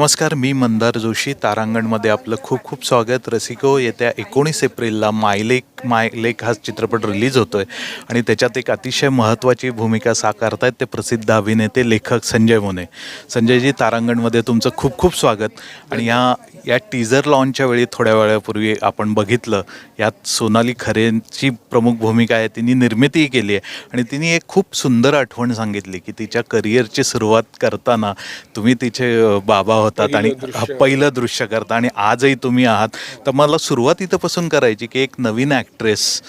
नमस्कार मी मंदार जोशी. तारांगणमध्ये आपलं खूप खूप स्वागत. रसिको येत्या एकोणीस एप्रिलला मायलेक माय लेक हा चित्रपट रिलीज होतो आहे आणि त्याच्यात एक अतिशय महत्त्वाची भूमिका साकारत आहेत ते प्रसिद्ध अभिनेते लेखक संजय मोने. संजयजी तारांगणमध्ये तुमचं खूप खूप स्वागत. आणि ह्या या टीझर लॉन्चच्या वेळी थोड्या वेळापूर्वी आपण बघितलं यात सोनाली खरेंची प्रमुख भूमिका आहे तिने निर्मितीही केली आहे. आणि तिने एक खूप सुंदर आठवण सांगितली की तिच्या करिअरची सुरुवात करताना तुम्ही तिचे बाबा होतात आणि पहिलं दृश्य करता आणि आजही तुम्ही आहात. तर मला सुरुवात इथंपासून करायची की एक नवीन ॲक्ट्रेस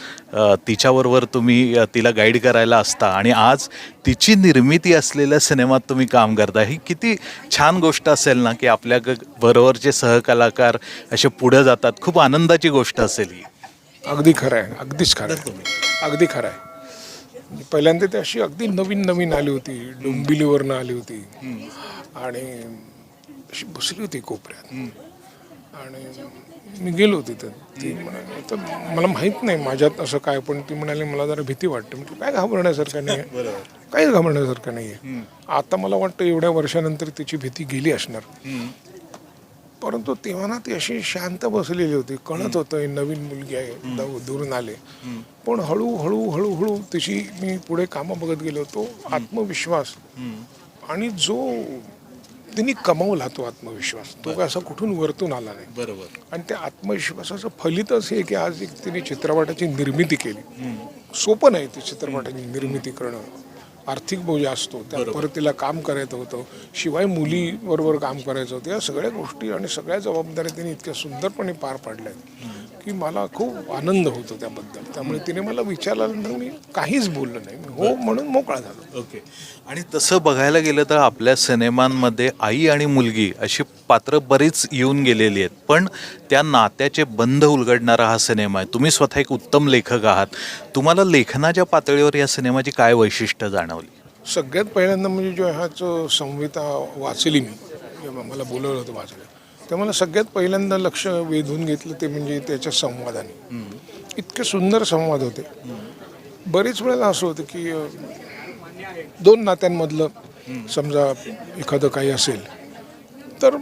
तिच्याबरोबर तुम्ही तिला गाईड करायला असता आणि आज तिची निर्मिती असलेल्या सिनेमात तुम्ही काम करता ही किती छान गोष्ट असेल ना की आपल्या ग- बरोबरचे सहकलाकार असे पुढे जातात खूप आनंदाची गोष्ट असेल ही. अगदी खरं आहे अगदीच खरं आहे. अगदी खरं आहे. पहिल्यांदा ती अशी अगदी नवीन नवीन आली होती डोंबिवलीवरनं आली होती. आणि अशी बसली होती कोपऱ्यात. आणि मी गेलो तिथं. ती म्हणाली तर मला माहीत नाही माझ्यात असं काय पण ती म्हणाली मला जरा भीती वाटते. म्हटलं काय घाबरण्यासारखं नाही आहे काहीच घाबरण्यासारखं नाही आहे आता मला वाटतं एवढ्या वर्षानंतर तिची भीती गेली असणार. परंतु तेव्हा ना ती अशी शांत बसलेली होती. कळत होतं ही नवीन मुलगी आहे दुरून आले. पण हळूहळू हळूहळू तिची मी पुढे कामं बघत गेलो. तो आत्मविश्वास आणि जो तिने कमावला तो आत्मविश्वास. तो काय असा कुठून वरतून आला नाही. बरोबर. आणि त्या आत्मविश्वासाचं फलितच हे की आज एक तिने चित्रपटाची निर्मिती केली. सोपं नाही ती चित्रपटाची निर्मिती करणं. आर्थिक बोजा असतो त्या परत तिला काम करायचं होतं. शिवाय मुली बरोबर काम करायचं होतं. या सगळ्या गोष्टी आणि सगळ्या जबाबदाऱ्या तिने इतक्या सुंदरपणे पार पाडल्या की मला खूप आनंद होतो त्याबद्दल त्यामुळे तिने मला विचारल्यानंतर मी काहीच बोललो नाही. मी हो म्हणून मोकळा झालो. ओके. आणि तसं बघायला गेलं तर आपल्या सिनेमांमध्ये आई आणि मुलगी अशी पात्र बरीच येऊन गेलेली आहेत. पण त्या नात्याचे बंध उलगडणारा हा सिनेमा आहे. तुम्ही स्वतः एक उत्तम लेखक आहात. तुम्हाला लेखनाच्या पातळीवर या सिनेमाची काय वैशिष्ट्य जाणवली? सगळ्यात पहिल्यांदा म्हणजे जो ह्याच संहिता वाचली मी मला बोलवलं होतं वाचायला त्यामुळे सगळ्यात पहिल्यांदा लक्ष वेधून घेतलं ते म्हणजे त्याच्या संवादाने. इतके सुंदर संवाद होते. बरेच वेळेला असं होतं की दोन नात्यांमधलं समजा एखादं काही असेल तर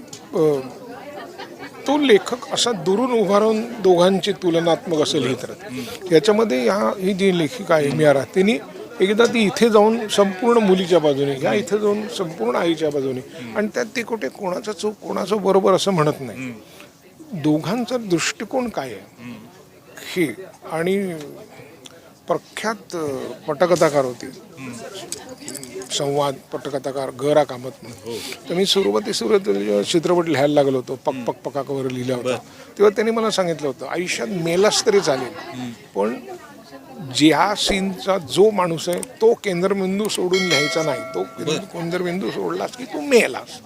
तो लेखक असा दुरून उभा राहून दोघांची तुलनात्मक असं लिहित राहते याच्यामध्ये ह्या ही जी लेखिका आहे मियारा तिने एकदा ती इथे जाऊन संपूर्ण मुलीच्या बाजूने ह्या इथे जाऊन संपूर्ण आईच्या बाजूने. आणि त्यात ती कुठे कोणाचं चूक कोणाचं बरोबर असं म्हणत नाही. दोघांचा दृष्टिकोन काय आहे? हे आणि प्रख्यात पटकथाकार होते. संवाद पटकथाकार गरा कामत म्हणून तर मी सुरुवाती सुरुवातीला जेव्हा चित्रपट लिहायला लागलो होतो. पक पक पकाकवर लिहिला होता. तेव्हा त्यांनी मला सांगितलं होतं आयुष्यात मेलास तरी चालेल. पण ज्या सीनचा जो माणूस आहे तो केंद्रबिंदू सोडून लिहायचा नाही. तो केंद्र- केंद्रबिंदू सोडलास की तू मेलास.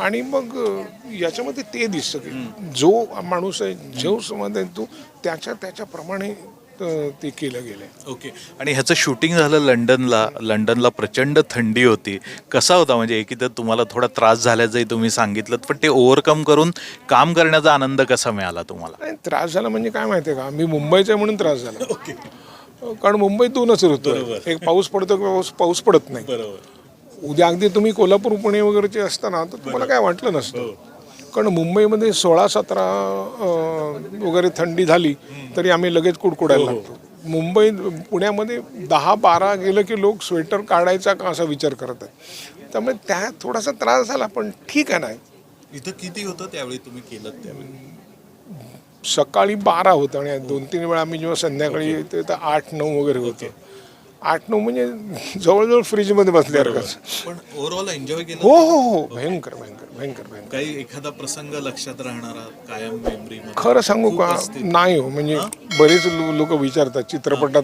आणि मग याच्यामध्ये ते दिसतं की जो माणूस आहे जो समज आहे तो त्याच्या त्याच्याप्रमाणे अ, ते केलं गेलं ओके. आणि ह्याचं शूटिंग झालं लंडनला लंडनला प्रचंड थंडी होती. कसा होता? म्हणजे एकीतर तुम्हाला थोडा त्रास झाल्याचंही तुम्ही सांगितलं पण ते ओव्हरकम करून काम करण्याचा आनंद कसा मिळाला तुम्हाला? त्रास झाला म्हणजे काय माहितीये का? मी मुंबईचा आहे म्हणून त्रास झाला. कारण मुंबईत दोनच ऋतू आहे एक पाऊस पडतो किंवा पाऊस पाऊस पडत नाही. बरोबर. उद्या अगदी तुम्ही कोल्हापूर पुणे वगैरेचे असताना तर तुम्हाला काय वाटलं नसतं? कारण मुंबईमध्ये सोळा सतरा वगैरे थंडी झाली तरी आम्ही लगेच कुडकुडायला लागतो. मुंबई पुण्यामध्ये दहा बारा गेलं की लोक स्वेटर काढायचा का असा विचार करत आहेत. त्यामुळे त्या थोडासा त्रास झाला पण ठीक आहे ना. इथं किती होतं त्यावेळी तुम्ही केलं त्यावेळी? सकाळी बारा होतं आणि दोन तीन वेळा आम्ही जेव्हा संध्याकाळी येतो तर आठ नऊ वगैरे होतं. आठ नऊ म्हणजे जवळजवळ फ्रीजमध्ये बसल्यासारखंच पण ओव्हरऑल एन्जॉय केलं हो हो हो. भयंकर भयंकर भयंकर भयंकर. काही एखादा प्रसंग लक्षात राहणारा कायम मेमरी खरं सांगू का? नाही हो. म्हणजे बरेच लोक विचारतात चित्रपटात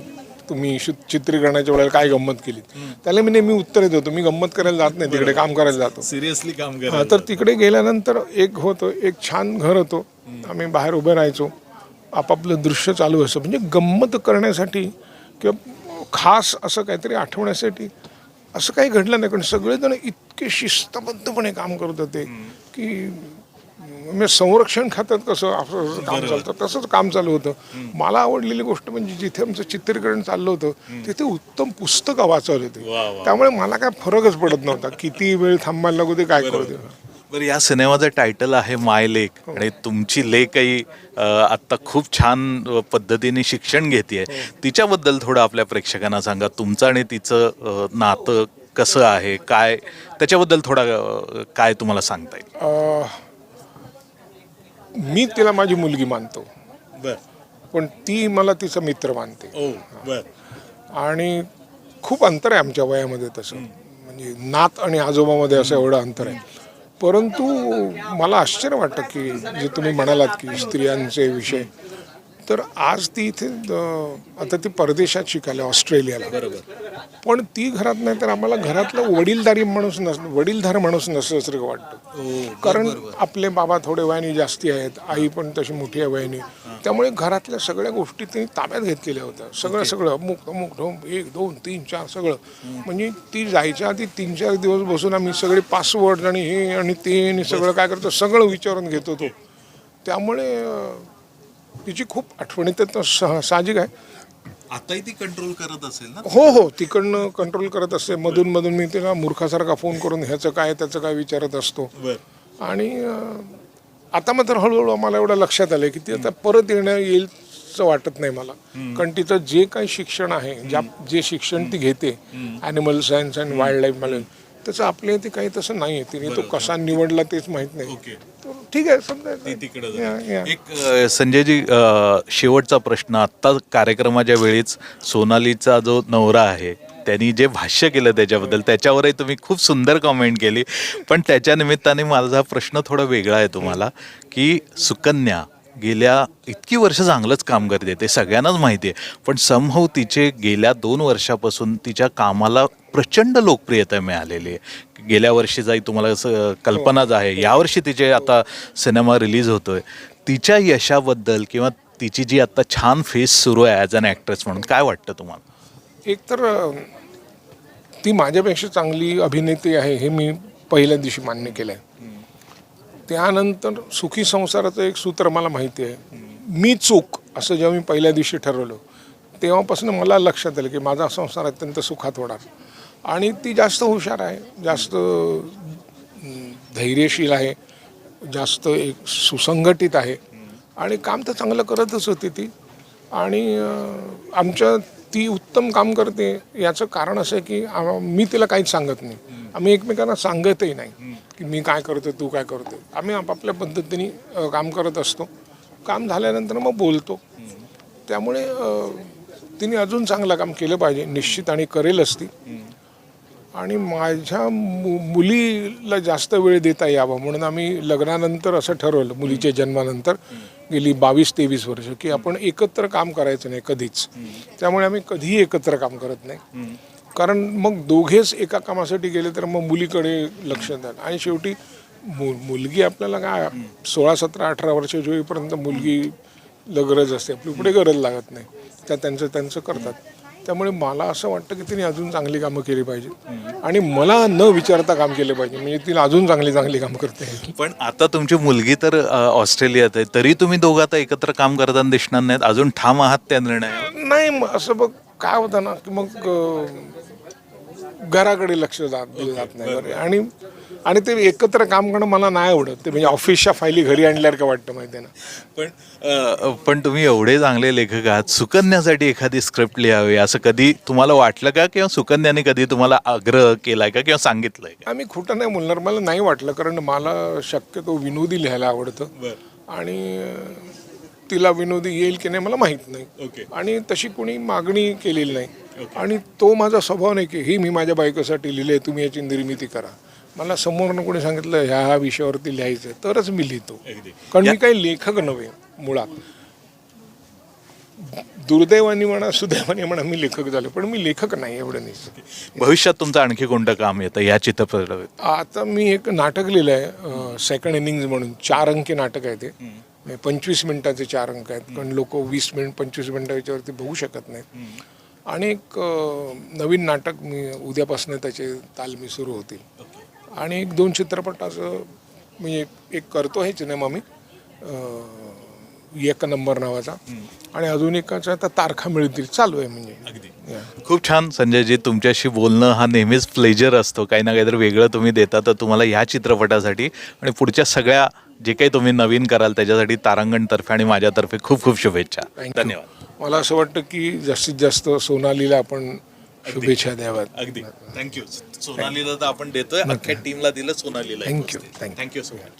तुम्ही शि- चित्रीकरणाच्या वेळेला काय गंमत केली? त्याला मी नेहमी उत्तर देतो मी गंमत करायला जात नाही तिकडे काम करायला जातो. सिरियसली काम हा, तर तिकडे गेल्यानंतर एक होतं एक छान घर होतं. आम्ही बाहेर उभे राहायचो. आपापलं दृश्य चालू असं. म्हणजे गंमत करण्यासाठी किंवा खास असं काहीतरी आठवण्यासाठी असं काही घडलं नाही. कारण सगळेजण इतके शिस्तबद्धपणे काम करत होते की म्हणजे संरक्षण खात्यात कसं असं काम चालतं तसंच काम चालू होतं. मला आवडलेली गोष्ट म्हणजे जिथे आमचं चित्रीकरण चाललं होतं तिथे उत्तम पुस्तकं वाचवली होती. त्यामुळे मला काय फरकच पडत नव्हता. किती वेळ थांबायला लागू ते काय करू दे. बरं या सिनेमाचं टायटल आहे माय लेक आणि तुमची लेकही आत्ता खूप छान पद्धतीने शिक्षण घेते तिच्याबद्दल थोडं आपल्या प्रेक्षकांना सांगा. तुमचं आणि तिचं नातं कसं आहे? काय त्याच्याबद्दल थोडा काय तुम्हाला सांगता येईल? मी तिला माझी मुलगी मानतो. बर. पण ती मला तिचा मित्र मानते. ओ बर. आणि खूप अंतर आहे आमच्या वयामध्ये तसं. म्हणजे नात आणि आजोबामध्ये असं एवढं अंतर आहे. परंतु मला आश्चर्य वाटतं की जे तुम्ही म्हणालात की स्त्रियांचे विषय तर आज ती इथे आता ती परदेशात शिकायला ऑस्ट्रेलियाला. बरोबर. पण ती घरात नाही तर आम्हाला घरातलं वडीलधारी माणूस नस वडीलधार माणूस नसल्यासारखं वाटतं. कारण आपले बाबा थोडे वयाने जास्ती आहेत आई पण तशी मोठी आहे वयाने. त्यामुळे घरातल्या सगळ्या गोष्टी त्यांनी ताब्यात घेतलेल्या होत्या. सगळं सगळं अमुक अमुक ढोम एक दोन तीन चार सगळं. म्हणजे ती जायच्या आधी तीन चार दिवस बसून आम्ही सगळे पासवर्ड आणि हे आणि ते आणि सगळं काय करतो सगळं विचारून घेत होतो. त्यामुळे तिची खूप आठवण येते तर साहजिक आहे. आताही ती कंट्रोल करत असेल ना? हो हो. तिकडनं कंट्रोल करत असते. मधून मधून मी तिला मूर्खासारखा फोन करून ह्याचं काय त्याचं काय विचारत असतो. आणि आता मात्र हळूहळू आम्हाला एवढं लक्षात आलं की ती आता परत येणं येईलचं वाटत नाही मला. कारण तिचं जे काही शिक्षण आहे ज्या जे शिक्षण ती घेते animal science and wildlife मला त्याचं आपल्या इथे काही तसं नाही आहे तिने तो कसा निवडला तेच माहीत नाही. तर ठीक आहे समजा. या. एक अ, संजयजी अ, शेवटचा प्रश्न. आत्ता कार्यक्रमाच्या वेळीच सोनालीचा जो नवरा आहे त्यांनी जे भाष्य केलं त्याच्याबद्दल त्याच्यावरही तुम्ही खूप सुंदर कॉमेंट केली. पण त्याच्या निमित्ताने माझा प्रश्न थोडा वेगळा आहे तुम्हाला की सुकन्या गेल्या इतकी वर्ष चांगलंच काम करते ते सगळ्यांनाच माहिती आहे. पण समभाऊ तिचे गेल्या दोन वर्षापासून तिच्या कामाला प्रचंड लोकप्रियता मिळालेली आहे. गेल्या वर्षीचाही तुम्हाला असं कल्पनाच आहे. यावर्षी तिचे आता सिनेमा रिलीज होतोय. तिच्या यशाबद्दल किंवा तिची जी आता छान फेस सुरू आहे ॲज अन ॲक्ट्रेस म्हणून काय वाटतं तुम्हाला? एक तर ती माझ्यापेक्षा चांगली अभिनेत्री आहे हे मी पहिल्या दिवशी मान्य केलं आहे त्यानंतर सुखी संसाराचं एक सूत्र मला माहिती आहे. मी चूक असं जेव्हा मी पहिल्या दिवशी ठरवलं तेव्हापासून मला लक्षात आलं की माझा संसार अत्यंत सुखात होणार. आणि ती जास्त हुशार आहे. जास्त धैर्यशील आहे. जास्त एक सुसंघटित आहे. आणि काम तर चांगलं करतच होती ती. आणि आमच्या ती उत्तम काम करते. याचं कारण असं आहे की मी तिला काहीच सांगत नाही. आम्ही एकमेकांना सांगतही नाही की मी काय करतो तू काय करतो आम्ही आपापल्या पद्धतीने काम करत असतो. काम झाल्यानंतर मग बोलतो. त्यामुळे तिने अजून चांगलं काम केलं पाहिजे. निश्चित आणि करेलच ती. आणि माझ्या मु मुलीला जास्त वेळ देता यावा म्हणून आम्ही लग्नानंतर असं ठरवलं मुलीच्या जन्मानंतर गेली बावीस तेवीस वर्ष की आपण एकत्र काम करायचं नाही कधीच. त्यामुळे आम्ही कधीही एकत्र काम करत नाही. कारण मग दोघेच एका कामासाठी गेले तर मग मुलीकडे लक्ष द्याल आणि शेवटी मु मुलगी आपल्याला काय सोळा सतरा अठरा वर्षाची होईपर्यंत मुलगी गरज असते. आपली पुढे गरज लागत नाही. त्या त्यांचं त्यांचं करतात. त्यामुळे मला असं वाटतं की तिने अजून चांगली कामं केली पाहिजे. आणि मला न विचारता काम केलं पाहिजे. म्हणजे तिला अजून चांगली चांगली कामं करते पण आता तुमची मुलगी तर ऑस्ट्रेलियात आहे. तरी तुम्ही दोघं आता एकत्र काम करताना दिसणार नाहीत. अजून ठाम आहात त्या निर्णयावर? नाही असं बघ काय होतं ना की मग घराकडे लक्ष जात दिलं जात नाही. आणि आणि ते एकत्र काम करणं मला नाही आवडत. ते म्हणजे ऑफिसच्या फायली घरी आणल्यावर का वाटतं माहिती आहे ना. पण पण तुम्ही एवढे चांगले लेखक आहात. सुकन्यासाठी एखादी स्क्रिप्ट लिहावी असं कधी तुम्हाला वाटलं का? किंवा सुकन्याने कधी तुम्हाला आग्रह केलाय का? किंवा सांगितलंय का? आम्ही खोटं नाही बोलणार. मला नाही वाटलं. कारण मला शक्यतो विनोदी लिहायला आवडतं. आणि तिला विनोदी येईल की नाही मला माहीत नाही. ओके. आणि तशी कोणी मागणी केलेली नाही. आणि तो माझा स्वभाव नाही की ही मी माझ्या बायकोसाठी लिहिले तुम्ही याची निर्मिती करा. मला समोरनं कोणी सांगितलं ह्या ह्या विषयावरती लिहायचं. तरच मी लिहितो. कारण मी काही लेखक नव्हे मुळात. दुर्दैवानी म्हणा सुदैवानी म्हणा मी लेखक झालो पण मी लेखक नाही एवढं नाही भविष्यात तुमचं आणखी कोणतं काम येतं या चित्रपटात आता मी एक नाटक लिहिलं आहे सेकंड इनिंग्ज म्हणून. चार अंकी नाटक आहे ते. म्हणजे पंचवीस मिनिटाचे चार अंक आहेत. कारण लोक वीस मिनिट पंचवीस मिनिटं याच्यावरती बघू शकत नाहीत. आणि एक नवीन नाटक मी उद्यापासून त्याचे तालमी सुरू होतील. आणि एक दोन चित्रपटाचं म्हणजे एक करतो आहे सिनेमा मी. एक नंबर नावाचा. आणि अजून एकाचा आता तारखा मिळतील. चालू आहे म्हणजे. या. खूप छान संजयजी तुमच्याशी बोलणं हा नेहमीच प्लेजर असतो. काही ना काहीतरी वेगळं तुम्ही देता तर तुम्हाला ह्या चित्रपटासाठी आणि पुढच्या सगळ्या जे काही तुम्ही नवीन कराल त्याच्यासाठी तारांगणतर्फे आणि माझ्यातर्फे खूप खूप शुभेच्छा. धन्यवाद. मला असं वाटतं की जास्तीत जास्त सोनालीला आपण शुभेच्छा द्याव्यात. अगदी. थँक्यू सोनालीला तर आपण देतोय. अख्ख्या टीमला दिलं सोनालीला you. Thank you so much